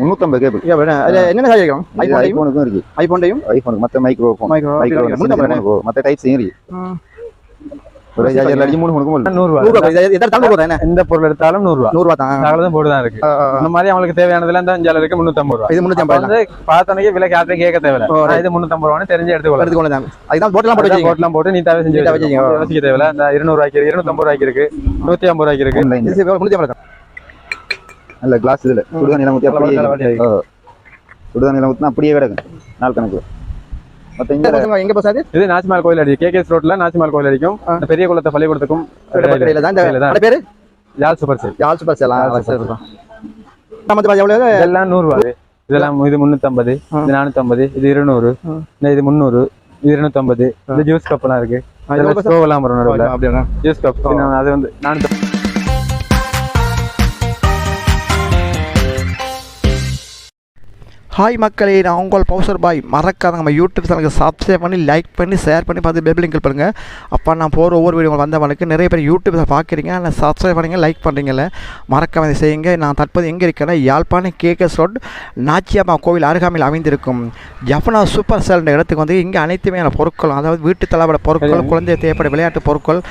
முந்நூற்றம்பது கேபிள். என்னென்ன சார்ஜ் ஐஃபோனுக்கும் இருக்கு. ஐபோன்டையும் ஐபோனுக்கு மற்ற மைக்ரோ ஃபோன் மைக்ரோ மற்ற டைப் செய்யும் ம். ஒரு சார்ஜர் அடிச்சு மூணு நூறுரூவா. போதா என்ன? எந்த பொருள் எடுத்தாலும் நூறுரூவா. நூறு ரூபா தான். தான் போட்டு தான் இருக்கு. இந்த மாதிரி அவங்களுக்கு தேவையானதுல இந்த அஞ்சால இருக்கு முன்னூத்தம்பது ரூபா. இது ஐம்பது வந்து பார்த்தோன்னே விலை யார்ட்டையும் கேட்க தேவையில்ல. இது முன்னூத்தம்பது ரூபான்னு தெரிஞ்சு அதுதான் போட்டெல்லாம் போட்டு. போட்லாம் போட்டு நீட்டாவே செஞ்சு. யோசிக்க தேவையில்ல. இந்த இருநூறு ரூபாய்க்கு இருக்கு இருநூத்தம்பது ரூபாய்க்கு இருக்கு நூத்தி ஐம்பது ரூபாய்க்கு இருக்கு. ஐம்பது. நல்ல கிளாஸ் இதுல. சுடுதண்ணி எல்லாம் ஊற்றி அப்படியே. சுடுதண்ணி எல்லாம் ஊற்றினா அப்படியே கிடக்கும் நாள் கணக்கு எங்க பஸ் அது? இது நாச்சிமால் கோயில் அடி கேகேஎஸ் ரோட்ல நாச்சிமால் கோயில் அடிக்கும். பெரிய குளத்தை பள்ளிக்கூடத்துக்கும் பேரு? Yazh super sale. Yazh super சேலா. எவ்வளவு இதெல்லாம் நூறு ரூபாய் இதெல்லாம் இது. இது நானூத்தம்பது இது இருநூறு இது முந்நூறு இது இருநூத்தம்பது இது ஜூஸ் கப் எல்லாம் இருக்கு ஸ்டோவ் எல்லாம் வரும் நடுவுல. அப்படியா? Juice cup. அது வந்து நானூத்தி ஹாய் மக்களே நான் உங்கள் பவுசர் பாய் மறக்காத நம்ம யூடியூப் சேனலுக்கு சப்ஸ்கிரைப் பண்ணி லைக் பண்ணி ஷேர் பண்ணி பார்த்து பெல் லிங்க் பண்ணுங்கள் அப்போ நான் போகிற ஒவ்வொரு வீடியோ வந்தவனுக்கு நிறைய பேர் யூடியூப்பில் பார்க்குறீங்க ஆனால் சப்ஸ்கிரைப் பண்ணீங்க லைக் பண்ணுறீங்கல்ல மறக்காம இதை செய்யுங்க. நான் தற்போது எங்கே இருக்கேன்னா யாழ்ப்பாணம் கேகேஎஸ் ரோட் நாச்சியம்மா கோவில் அருகாமையில் அமைந்திருக்கும் ஜஃபனா சூப்பர் செல்ன்ற இடத்துக்கு வந்து இங்கே அனைத்துமையான பொருட்கள் அதாவது வீட்டு தளபட பொருட்கள் குழந்தை தேவைப்பட விளையாட்டு பொருட்கள்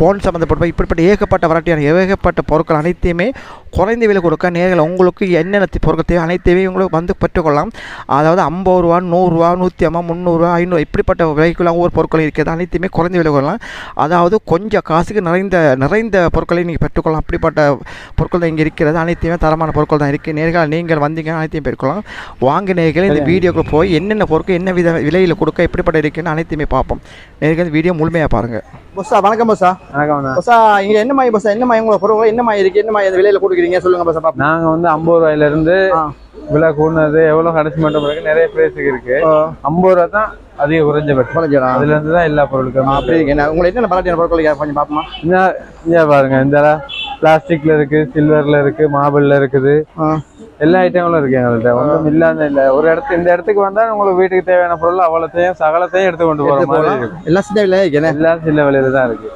போன் சம்மந்தப்பட்ட இப்படிப்பட்ட ஏகப்பட்ட வெரைட்டியான ஏகப்பட்ட பொருட்கள் அனைத்தையுமே குறைந்த விலை கொடுக்க நேரில் உங்களுக்கு என்னென்ன பொருட்கள் தேவை அனைத்தையுமே உங்களுக்கு வந்து பெற்றுக்கொள்ளலாம் அதாவது ஐம்பது ரூபா நூறுரூவா நூற்றி ஐம்பது முந்நூறுரூவா ஐநூறு இப்படிப்பட்ட விலைக்குள்ள ஒவ்வொரு பொருட்கள் இருக்கிறது. அனைத்தையுமே குறைந்த விலை கொள்ளலாம் அதாவது கொஞ்சம் காசுக்கு நிறைந்த நிறைந்த பொருட்களை நீங்கள் பெற்றுக்கொள்ளலாம். அப்படிப்பட்ட பொருட்கள் தான் இங்கே இருக்கிறது. அனைத்தையுமே தரமான பொருட்கள் தான் இருக்குது நேர்கள் நீங்கள் வந்தீங்க அனைத்தையும் பெற்றுக்கொள்ளலாம். வாங்க நேர்கள் இந்த வீடியோக்கு போய் என்னென்ன பொருட்கள் என்ன வித விலையில் கொடுக்க எப்படிப்பட்ட இருக்குன்னு அனைத்தையுமே பார்ப்போம். நேர்கள் இந்த வீடியோ முழுமையாக பாருங்கள் பஸ்ஸா வணக்கம் பஸ்ஸா. வணக்கம். பஸ்ஸா இங்கே என்ன மாதிரி பஸ்ஸா என்ன மாதிரி உங்களை பொருட்கள் என்ன மாதிரி இருக்குது என்ன மாதிரி விலையில் கொடுக்குறீங்க? சொல்லுங்கள் பஸ்ஸா பார்ப்போம் நாங்க வந்து ஐம்பது ரூபாயில இருந்து ஆ. விலை கூடுனது எவ்வளவு கடைசி மட்டும் பிறகு நிறைய பிரைஸுக்கு இருக்கு. ஐம்பது ரூபா தான் அதிக குறைஞ்சபட்சம். குறைஞ்சடா அதுல இருந்து தான் எல்லா பொருளுக்கும் அப்படி என்ன உங்களுக்கு என்னென்ன பராட்டியான பொருட்கள் கொஞ்சம் பார்ப்போமா? இங்க பாருங்க இந்த பிளாஸ்டிக்ல இருக்கு சில்வர்ல இருக்கு மார்பிள்ல இருக்குது. எல்லா ஐட்டங்களும் இருக்கு எங்கள்கிட்ட. ஒன்றும் இல்லாத இல்ல. ஒரு இடத்து இந்த இடத்துக்கு வந்தா உங்களுக்கு வீட்டுக்கு தேவையான பொருள் அவ்வளோத்தையும் சகலத்தையும் எடுத்து கொண்டு போற மாதிரி. இருக்கும். எல்லாம் சின்ன விலையா இருக்கு என்ன? எல்லாம் சின்ன விலையில தான் இருக்கு.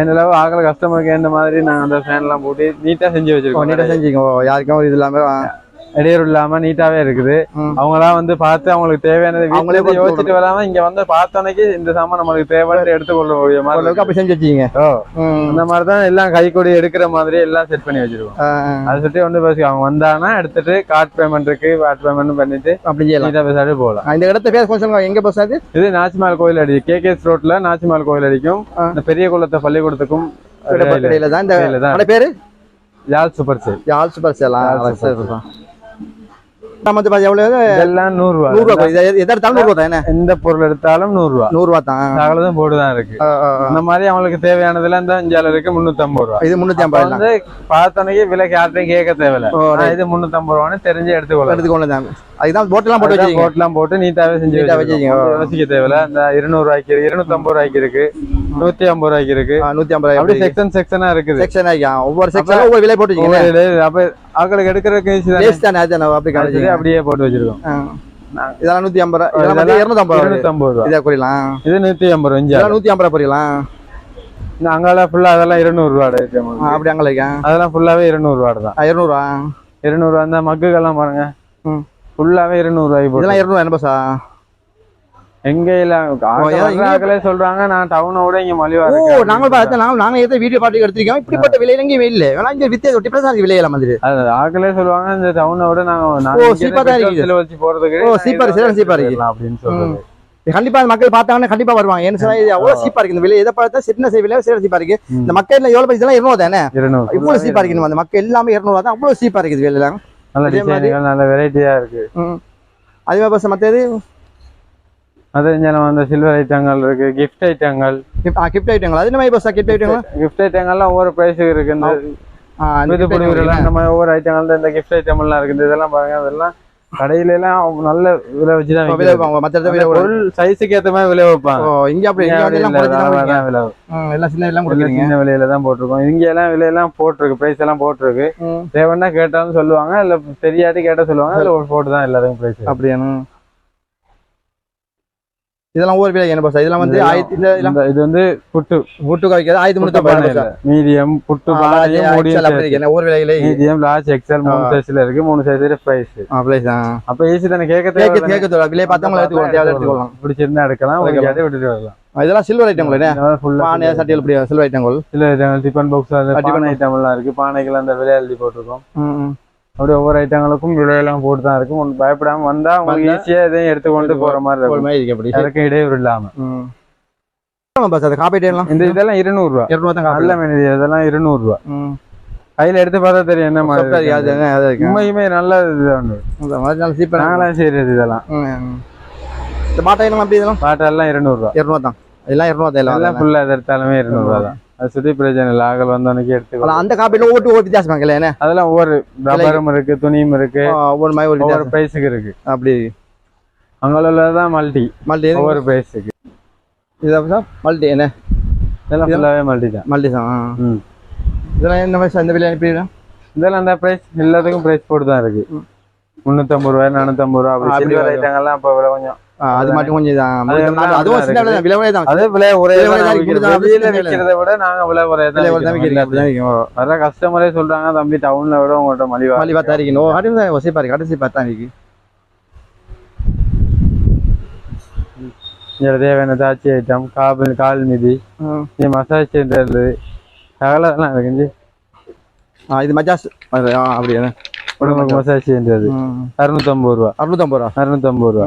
என்னளவு ஆகல கஸ்டமருக்கு என்ன மாதிரி நாங்க அந்த ஃபேன் எல்லாம் போட்டு நீட்டா செஞ்சு வச்சிருக்கோம். நீட்டா செஞ்சுங்க ஓ, யாருக்கும் இது இல்லாம ஆ. இடையூறு இல்லாம நீட்டாவே இருக்குது. ம். அவங்களாம் வந்து பார்த்து அவங்களுக்கு தேவையானது அவங்களே யோசிச்சுட்டு வராம இங்க வந்து பார்த்தோன்னே இந்த சாமான் நம்மளுக்கு தேவைன்னு எடுத்துக்கொள்ள முடிய மாதிரி அப்படி செஞ்சு ம். அந்த மாதிரி தான் எல்லாம் கைக்கூடி எடுக்கிற மாதிரி எல்லாம் செட் பண்ணி வச்சிருக்கோம். ஆ, அதை சுற்றி வந்து பேசி அவங்க வந்தாங்கன்னா எடுத்துட்டு கார்ட் பேமெண்ட் இருக்கு கார்ட் பேமெண்ட் பண்ணிட்டு அப்படி நீட்டா பேசாடி போகலாம். இந்த இடத்த பேர் கொஞ்சம் எங்க பஸ் அது? இது நாச்சிமால் கோயில் அடி கேகேஎஸ் ரோட்ல நாச்சிமால் கோயில் அடிக்கும். பெரிய குளத்தை பள்ளிக்கூடத்துக்கும் பேரு? Yazh super sale. Yazh super சேலா? தான் வந்து பாத்தீங்க எவ்வளவு? இதெல்லாம் எது எடுத்தாலும் நூறு ரூபா தான்? என்ன எந்த பொருள் எடுத்தாலும் நூறு ரூபா நூறு ரூபா தான் சகலதும் போட்டுதான் இருக்கு. ஆ, ஆ, ஆ. இந்த மாதிரி அவங்களுக்கு தேவையானதுல இந்த அஞ்சால இருக்கு ஐம்பது ரூபா. இது அப்ப ஐம்பது வந்து பார்த்தோன்னே விலைக்கு யார்ட்டையும் கேட்க தேவையில்ல. இது ஐம்பது ரூபான்னு தெரிஞ்சு எடுத்துக்கொள்ளலாம். எடுத்துக்கொண்டு தான் அதுதான் போட்டெல்லாம் போட்டு வச்சுக்கீங்க போட்லாம் போட்டு நீட்டாவே செஞ்சு நீட்டா வச்சிருக்கோம். வச்சிருக்கீங்க. யோசிக்க தேவையில்ல. இந்த இருநூறு ரூபாய்க்கு இருக்கு இருநூத்தி ஐம்பது ரூபாய்க்கு இருக்கு. நூத்தி ஐம்பது ரூபாய்க்கு இருக்கு நூத்தி ஐம்பது அப்படி செக்ஷன் செக்ஷனா இருக்குது செக்ஷன் ஒவ்வொரு செக்ஷனும் ஒவ்வொரு விலை போட்டு அப்ப ஆட்களுக்கு எடுக்கிறதுக்கு தானே. அப்படி அப்படியே போட்டு வச்சிருக்கோம். இதெல்லாம் நூத்தி ஐம்பது ரூபா இதெல்லாம் வந்து இதெல்லாம் இருநூத்தி ஐம்பது ரூபா இருநூத்தி ஐம்பது ரூபா இதா புரியலாம் இது நூத்தி ஐம்பது இதெல்லாம் நூத்தி ஐம்பது ரூபா புரியலாம் இந்த அங்கால ஃபுல்லா அதெல்லாம் இருநூறு ரூபா இருக்கு. அப்படி அங்கே அதெல்லாம் ஃபுல்லாவே இருநூறு ரூபா தான். இருநூறுவா. இருநூறு ரூபா இந்த மக்குகள்லாம் பாருங்க. ம். ஃபுல்லாவே இருநூறு ரூபாய்க்கு போட்டு. இதெல்லாம் இருநூறுவா என்ன பஸ்ஸா எங்க இல்ல ஏன் இங்க- ஆட்களே சொல்றாங்க நான் டவுனை விட இங்க மலிவா ஓ நாங்கள் பார்த்து நாங்கள் நாங்கள் ஏதோ வீடியோ பாட்டு எடுத்திருக்கோம். இப்படிப்பட்ட விலையில எங்கேயும் இல்லை. வேணா இங்க வித்தியாசம் டிஃபரன்ஸ் இருக்கு விலையெல்லாம் வந்து அது ஆட்களே சொல்லுவாங்க இந்த டவுனை விட நாங்க ஓ, சீப்பா தான் இருக்குது. செலவழிச்சு போறதுக்கு ஓ, சீப்பா இருக்கு, சீப்பா அப்படின்னு கண்டிப்பா மக்கள் பார்த்தாங்கன்னா கண்டிப்பா வருவாங்க. ஏன்னு சொன்னா இது அவ்வளவு சீப்பா இருக்கு. இந்த விலை எதை பார்த்தா சின்ன விலை சிறு சீப்பா இருக்கு. இந்த மக்கள் எவ்வளவு பைசா இருநூறு தானே? இவ்வளவு சீப்பா இருக்கு அந்த மக்கள் எல்லாமே இருநூறு தான். அவ்வளவு சீப்பா இருக்குது விலையில நல்ல டிசைன்கள் நல்ல வெரைட்டியா இருக்கு. அதே மாதிரி பஸ் மற்றது அது இங்க வந்து சில்வர் ஐட்டங்கள் இருக்கு கிஃப்ட் ஐட்டங்கள் கிஃப்ட் ஐட்டங்களா அது மாதிரி பஸ் கிஃப்ட் ஐட்டங்களா கிஃப்ட் ஐட்டங்கள்லாம் ஒவ்வொரு பிரைஸ் இருக்கு இந்த வீட்டு பொடிவுகள் இந்த மாதிரி ஒவ்வொரு ஐட்டங்கள் இந்த கிஃப்ட் ஐட்டம் எல்லாம் இருக்குது. இதெல்லாம் பாருங்க அதெல்லாம் கடையில எல்லாம் நல்ல விலை வச்சுதான் விலை. வைப்பாங்க. மற்ற பொருள் சைஸுக்கு ஏத்த மாதிரி விலை வைப்பாங்க. இங்க அப்படி விலை எல்லாம் சின்ன எல்லாம் எல்லாம் கொடுக்குறீங்க சின்ன விலையில தான் போட்டிருக்கோம். இங்க எல்லாம் விலையெல்லாம் போட்டிருக்கு. பிரைஸ் எல்லாம் போட்டிருக்கு. தேவைன்னா கேட்டாலும் சொல்லுவாங்க. இல்ல தெரியாட்டி கேட்டா சொல்லுவாங்க. அதுல ஒரு போட்டு தான் எல்லாத்தையும் பிரைஸ் அப்படியானு இதெல்லாம் ஒவ்வொரு விலை என்ன பஸ் இதெல்லாம் வந்து ஆயிரத்தி இந்த இது வந்து புட்டு. புட்டு காய்க்கிறது ஆயிரத்தி முன்னூத்தி. மீடியம் புட்டு. ஒவ்வொரு விலையில மீடியம் லார்ஜ் எக்ஸல் மூணு. சைஸ்ல இருக்கு. மூணு சைஸ்ல பிரைஸ் பிரைஸ் அப்ப ஈஸி தானே? கேட்க கேக்கு தேவை கேக்கு விலை பார்த்தவங்களை எடுத்துக்கலாம் எடுத்துக்கலாம் பிடிச்சிருந்தா எடுக்கலாம் ஒரு விட்டுட்டு வரலாம். இதெல்லாம் சில்வர் ஐட்டங்கள் பானை சட்டிகள் இப்படி சில்வர் ஐட்டங்கள் சில டிஃபன் பாக்ஸ் டிஃபன் பானை ஐட்டம் எல்லாம் இருக்கு. பானைகள் அந்த விலை எழுதி போட்டிருக்கோம். அப்படியே ஒவ்வொரு ஐட்டங்களுக்கும் விலையெல்லாம் போட்டு தான் இருக்கும். ஒன்றும் பயப்படாம வந்தா உங்களுக்கு வந்தா ஈஸியா இதையும் எடுத்துக்கொண்டு போற மாதிரி ஒரு இருக்கும். அப்படி யாருக்கும் இடையூறு இல்லாம. ம். ஆமா பஸ் அது காப்பி டேலாம் இந்த இதெல்லாம் இருநூறு ரூபா இருநூறு தான் நல்ல மெனி இதெல்லாம் இருநூறு ரூபா ம். கையில எடுத்து பார்த்தா தெரியும் என்ன மாதிரி உண்மையுமே நல்ல இது ஒன்று இந்த மாதிரி நல்ல சீப்பா நாங்களாம் செய்யறது இதெல்லாம். இந்த பாட்டா எல்லாம் அப்படி இதெல்லாம்? பாட்டெல்லாம் இருநூறு ரூபா இருநூறு தான். இதெல்லாம் இருநூறு தான். எல்லாம் எல்லாம் ஃபுல்லா எது எடுத்தாலுமே இருநூறு ரூபா தான். சுத்தி பிரச்சனை இல்லை ஆகல் வந்தவனுக்கு எடுத்து ஆனா அந்த காப்பில ஒவ்வொரு ஒவ்வொரு வித்தியாசம் இருக்குல்ல என்ன? அதெல்லாம் ஒவ்வொரு ரப்பரும் இருக்கு துணியும் இருக்கு. ஒவ்வொரு மாதிரி ஒரு ஒவ்வொரு பிரைஸுக்கு இருக்கு. அப்படி அங்கே தான் மல்டி மல்டி ஒவ்வொரு பிரைஸுக்கு இதான் மல்டி என்ன? இதெல்லாம் மல்டி தான். மல்டி தான். இதெல்லாம் என்ன வயசு அந்த விலை அனுப்பிடுறேன் இதெல்லாம் அந்த பிரைஸ் எல்லாத்துக்கும் பிரைஸ் போட்டு தான் இருக்கு முந்நூத்தம்பது ரூபாய் நானூத்தம்பது ரூபா அப்படி சில்வர். ஐட்டங்கள்லாம் இப்போ விலை கொஞ்சம். அது மட்டும் கொஞ்சம் அதுவும் சின்ன விலை தான் அதே விலை ஒரே விட நாங்க விலை ஒரே தான் விலை விற்கிறோம். கஸ்டமரே சொல்றாங்க தம்பி டவுன்ல விட உங்கள்கிட்ட மலிவா மலிவா தான் இருக்கணும் ஓ கடைசி பார்த்தா இங்க தேவையான தாச்சி ஐட்டம் கால் கால் மிதி மசாஜ் சென்டர் சகலாம் இருக்கு ஆ இது மஜாஸ் அது, ஆ அப்படி என்ன உடம்புக்கு மசாஜ் சென்டர் அறுநூத்தம்பது ரூபா. அறுநூத்தம்பது ரூபா. அறுநூத்தம்பது ரூபா.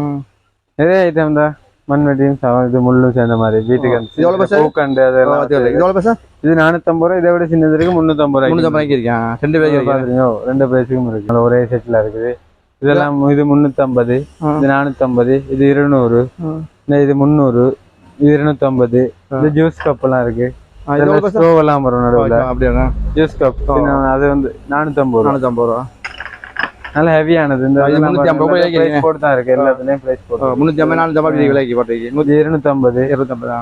நிறைய ஐட்டம் தான். மண்வெட்டியும் இது முள்ளும் சேர்ந்த மாதிரி. வீட்டுக்கு பைசா? பூக்கண்டு அதெல்லாம்? இது பைசா? இது நானூத்தம்பது ரூபா இதை விட சின்னது இருக்கு முன்னூத்தம்பது ரூபாய் இருக்கேன் ரெண்டு பேர் இருக்கேன் பாத்துறீங்க ரெண்டு பிரைஸுக்கும் இருக்கு. ஒரே செட்ல இருக்குது. இதெல்லாம் இது ஆ. இது நானூத்தம்பது இது இருநூறு இது முந்நூறு இது இருநூத்தம்பது இது ஜூஸ் கப் எல்லாம் இருக்கு. ஸ்டோவ் எல்லாம் வரும் நடுவில். அப்படியா ஜூஸ் கப் அது வந்து நானூத்தம்பது ரூபா. நானூத்தம்பது ரூபா. நல்ல ஹெவியானது இந்த இது இதெல்லாம் 350 பாருங்க, ரூபாய்க்கு price போட்டு தான் இருக்கு எல்லாத்துலயும் பிரைஸ் போட்டு முன்னூத்தி ஐம்பது ஐம்பது விலைக்கு இருநூத்தம்பது. இருபத்தம்பது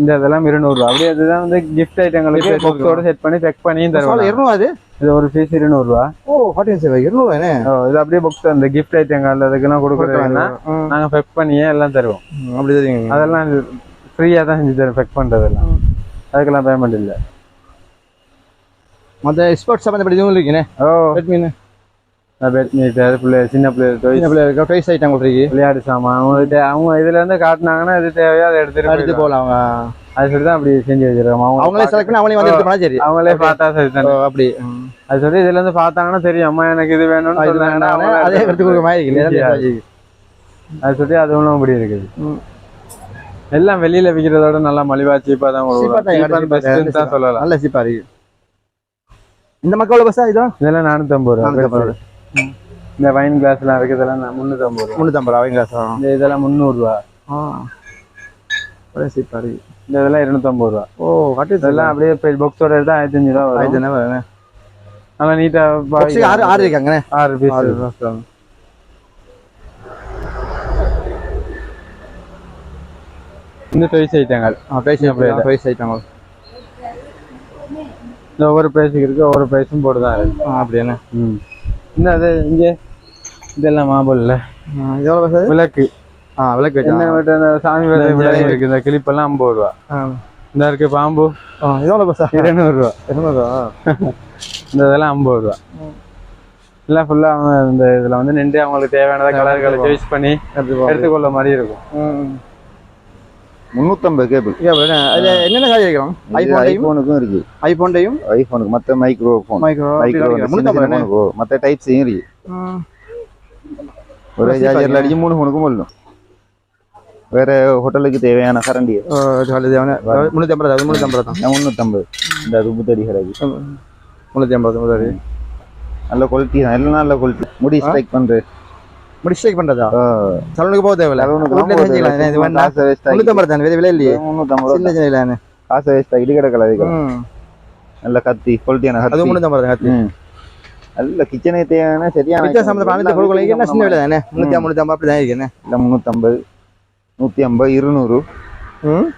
இந்த இதெல்லாம் இருநூறு ரூபா அப்படியே அதுதான் வந்து கிஃப்ட் ஐட்டங்களுக்கு. பாக்ஸோட செட் பண்ணி செக் பண்ணியும் தருவாங்க. இருநூறு அது? இது ஒரு பீஸ் இருநூறு ரூபா ஓ ஃபார்ட்டி சேவை இருநூறு என்ன ஓ, இது அப்படியே பாக்ஸ் அந்த கிஃப்ட் ஐட்டங்கள் அதுக்கெல்லாம் கொடுக்குறதுன்னா நாங்க பெக் பண்ணியே எல்லாம் தருவோம். அப்படி தெரியுங்க அதெல்லாம் ஃப்ரீயா தான் செஞ்சு தரும் பெக் பண்றதெல்லாம். அதுக்கெல்லாம் பேமெண்ட் இல்ல. மற்ற ஸ்போர்ட்ஸ் சம்மந்தப்பட்ட இதுவும் இருக்குண்ணே ஓ. ரெட்மின்னு பெட் மீட்டர் பிள்ளை சின்ன பிள்ளை toys, சின்ன பிள்ளைங்க ப்ரைஸ் ஐட்டம் இருக்கு விளையாட்டு சாமான் அவங்கள்ட்ட அவங்க இதுல இருந்து காட்டுனாங்கன்னா இது தேவையோ அதை எடுத்துட்டு எடுத்து போயிடுவாங்க. போகலாம் அவங்க அது சொல்லி தான் அப்படி செஞ்சு வச்சிருக்கோம் அவங்க அவங்களே செலக்ட் பண்ணி அவங்களே வந்து எடுத்து சரி. அவங்களே பார்த்தா சரி தானே அப்படி. அது சொல்லி இதுல இருந்து பார்த்தாங்கன்னா தெரியும். அம்மா எனக்கு இது வேணும்னு சொன்னாங்கன்னா அதே எடுத்து கொடுக்குற மாதிரி இருக்கு. அது சொல்லி அது ஒன்றும் அப்படி இருக்குது. எல்லாம் வெளியில விக்கிறதோட நல்லா மலிவா சீப்பா தான் பெஸ்ட் சொல்லலாம். நல்ல சீப்பா இருக்கு. இந்த மக்களோட பஸ்ஸா இதோ? இதெல்லாம் நானூத்தம்பது ரூபா. நானூத்தம்பது. பெருசு. இந்த வைன் கிளாஸ் எல்லாம் இருக்கு இதெல்லாம் நா- முந்நூத்தம்பது ரூபா. முந்நூற்றம்பது ரூபா அவங்க இந்த இதெல்லாம் முந்நூறு ரூபா ஆ ஒரே இந்த இதெல்லாம் இருநூத்தம்பது ரூபா. ஓ கட்டி இதெல்லாம் அப்படியே பாக்ஸோட எடுத்தா ஆயிரத்தி அஞ்சு ரூபா ஆயிரத்தி என்ன வருங்க நல்லா நீட்டா பாக்ஸுக்கு ஆறு ஆறு இருக்காங்கண்ணே. ஆறு பீஸ் ஆறு box. இந்த டாய்ஸ் ஐட்டங்கள் ஆ ப்ரைஸ் ப்ரைஸ் ஐட்டங்க இந்த ஒவ்வொரு பிரைஸுக்கு இருக்கு ஒவ்வொரு பிரைஸும் போட்டு தான் இருக்கு. ஆ அப்படி என்ன ம் இந்த அது இங்க? இதெல்லாம் எவ்வளோ பஸ் விளக்கு. ஆ விளக்கு என்ன சாமி இருக்கு இந்த கிளிப்பெல்லாம் ஐம்பது ரூபா. இந்த இருக்கு பாம்பு. எவ்வளோ ரூபா. இருநூறுவா இந்த இதெல்லாம் ஐம்பது ரூபா. எல்லாம் ஃபுல்லா அவங்க இந்த இதுல வந்து நின்று அவங்களுக்கு தேவையானதை கலர்களை சாய்ஸ் பண்ணி எடுத்துக்கொள்ள மாதிரி இருக்கும். முந்நூற்றம்பது கேபிள். அதில் என்னென்ன சார்ஜ் வைக்கிறோம்? ஐஃபோன்டையும் ஐஃபோனுக்கும் இருக்கு. ஐஃபோன்டையும் ஐஃபோனுக்கு மற்ற மைக்ரோ ஃபோன் மைக்ரோ மைக்ரோ மற்ற டைப்ஸையும் இருக்கு. ஒரே சார்ஜரில் அடிச்சு மூணு ஃபோனுக்கும் வரலாம் வேற ஹோட்டலுக்கு தேவையான கரண்டி முந்நூற்றி ஐம்பது அது முந்நூற்றி ஐம்பது தான். முந்நூற்றம்பது இந்த அது புத்தடி கிடக்கு. முந்நூற்றி ஐம்பது முதல் நல்ல குவாலிட்டி தான். எல்லாம் நல்ல குவாலிட்டி முடி ஸ்ட்ரைக் பண்றது. முடிச்சு பண்ணுறதா சலூனுக்கு போக தேவையில்ல. இது வேணா காசை waste ஆக்கி- முந்நூற்றி ஐம்பது தானே விலை இல்லையே. முந்நூற்றம்பது சின்ன காசை வேஸ்ட் ஆகிட்டு கிடக்கல அதுக்கு நல்ல கத்தி குவாலிட்டியான அது கத்தி. முந்நூற்றி ஐம்பது தான் ம். நல்ல கிச்சனுக்கு தேவையான சரியான பிச்சை சம்மந்தப்பட்ட அனைத்து பொருட்களும் என்ன சின்ன விலை தானே முந்நூற்றி ஐம்பது ஐம்பது அப்படி தான் இருக்குண்ணே இல்லை முந்நூற்றம்பது நூற்றி ஐம்பது இருநூறு. ம்.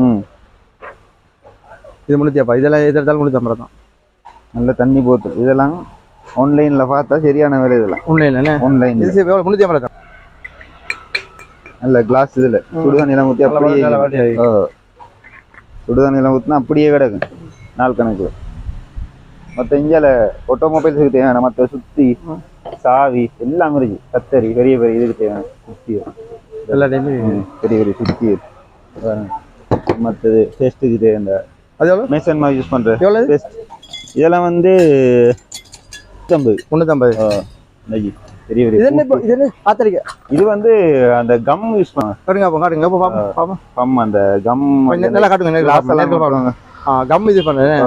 ம். இது முந்நூற்றி ஐம்பது. இதெல்லாம் எடுத்தாலும் முந்நூற்றி ஐம்பது தான். நல்ல தண்ணி போத்து. இதெல்லாம் ஆன்லைனில் பார்த்தா சரியான விலை இதெல்லாம். இல்லைண்ணே ஆன்லைன் இது எவ்வளோ முந்நூற்றி ஐம்பது நல்ல கிளாஸ் இதுல. சுடுதண்ணிலாம் ஊற்றி நல்ல அப்படியே சுடுதண்ணிலாம் ஊற்றினா அப்படியே கிடக்கும். நாள் கணக்கில். மற்ற இந்தியாவில் ஆட்டோமொபைல்ஸுக்கு தேவையான மற்ற சுத்தி சாவி எல்லாம் இருக்கு. கத்தரி பெரிய பெரிய இதுக்கு தேவையான சுத்தி. பெரிய பெரிய சுத்தி. மற்றது டெஸ்ட்டுக்கு அது எவ்வளோ மேசன் மாதிரி யூஸ்? டெஸ்ட் இதெல்லாம் வந்து நூற்றம்பது முந்நூற்றம்பது பெரிய இது பெரிய என்ன இப்போ இது என்ன? பார்த்துருக்க இது வந்து அந்த கம் யூஸ் பண்ணுவாங்க காட்டுங்க அப்போ காட்டுங்க. அப்போ பாப்போம் பாப்போம் கம் அந்த கம் கொஞ்சம் நல்லா காட்டுங்க நேர்ல கிளாஸ் பாப்போம், எல்லாம் நேர்ல பாப்போம். போடுவாங்க ஆ கம் இது பண்ணுறேன்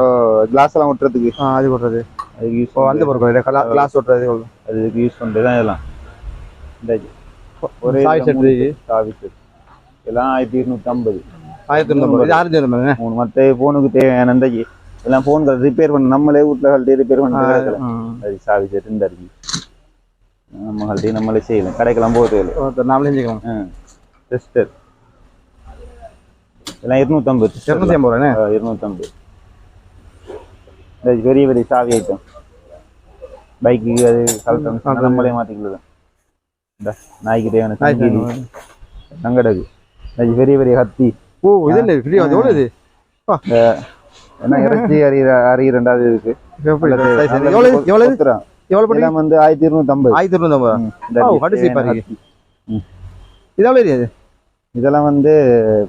கிளாஸ் எல்லாம் ஒட்டுறதுக்கு. ஆ அது போடுறது அதுக்கு யூஸ் இப்போ வந்து பொறுக்கும் கிளாஸ் ஓட்டுறது அதுக்கு யூஸ் பண்றது தான் இதெல்லாம். இந்த இது. ஒரே இதுல மூணு. சாவி செட் ஆயிரத்தி இருநூத்தி ஐம்பது ஆயிரத்தி தொண்ணூறு ஆயிரத்தி தொண்ணூறு மூணு மற்ற போனுக்கு தேவையான இந்த இ- எல்லாம் போன்கள் ரிப்பேர் பண்ண நம்மளே வீட்டுல கழட்டி ரிப்பேர் பண்ணி சாவி செட் இந்த இருக்கு நம்ம கழட்டி நம்மளே செய்யலாம் கடைக்கெல்லாம் போக தேவையில்லை. நாமளே செஞ்சுக்கலாம். டெஸ்டர் எல்லாம் இருநூத்தம்பது இரநூத்தி ஐம்பது ரூபாண்ணே இருநூத்தம்பது. பெரிய பெரிய சாவி ஐட்டம் பைக்கு அது கலெக்டர் நம்மளே மாற்றிக்கலாம் நாய்க்கு தேவையான சங்கிலி சங்கடகு பெரிய பெரிய கத்தி ஓ இது என்ன ஃப்ரீ அது எவ்வளோ இது? என்ன இறைச்சி அறிகிற அறிகிற ரெண்டாவது இருக்கு. எவ்வளவு இதெல்லாம் வந்து ஆயிரத்தி இருநூத்தம்பது. ஆயிரத்தி தொண்ணூத்தம்பது ம், இந்த ஓ, இருக்கு. கடைசி தேவையான பாருங்க. கத்தி. இது எவ்வளோ இது? இதெல்லாம் வந்து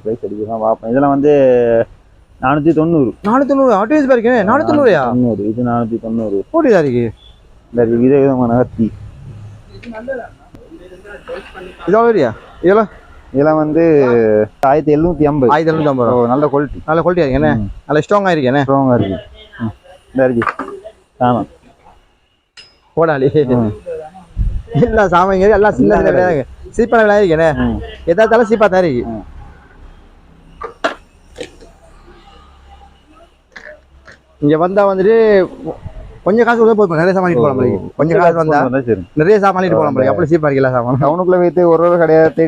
பிரைஸ் அடிக்கலாம் பார்ப்போம். இதெல்லாம் வந்து நானூத்தி தொண்ணூறு நானூத்தி தொண்ணூறு ஆட்டோ யூஸ் பாருங்க நானூத்தி தொண்ணூறுயா தொண்ணூறு இது நானூத்தி தொண்ணூறு போட்டிதா இருக்கு இந்த இருக்கு, வித விதமான கத்தி இதெல்லாம் வந்து ஆயிரத்தி எழுநூத்தி ஐம்பது. ஆயிரத்தி எழுநூத்தி ஐம்பது? நல்ல குவாலிட்டி நல்ல குவாலிட்டியா இருக்கேண்ணே நல்ல ஸ்ட்ராங்கா இருக்கேண்ணே ஸ்ட்ராங்கா இருக்கு. ம், இந்த இருக்கு ஆமா. போடாளி. எல்லா சாமாங்க எல்லாம் சின்ன சின்ன இருக்கு. சீப்பான இருக்கேண்ணே ம். எதாத்தாலும் சீப்பா தான் இருக்கு. இங்க வந்தா வந்துட்டு கொஞ்சம் காசு கொடுத்தா போதும். நிறைய சாமான் போகலாம். கொஞ்சம் காசு வந்தா சரி. நிறைய சாமான் போகலாம். அப்படி சீப்பா இருக்குல்ல சாமான். டவுனுக்குள்ள வைத்து ஒரு ஒரு கடையா தேடி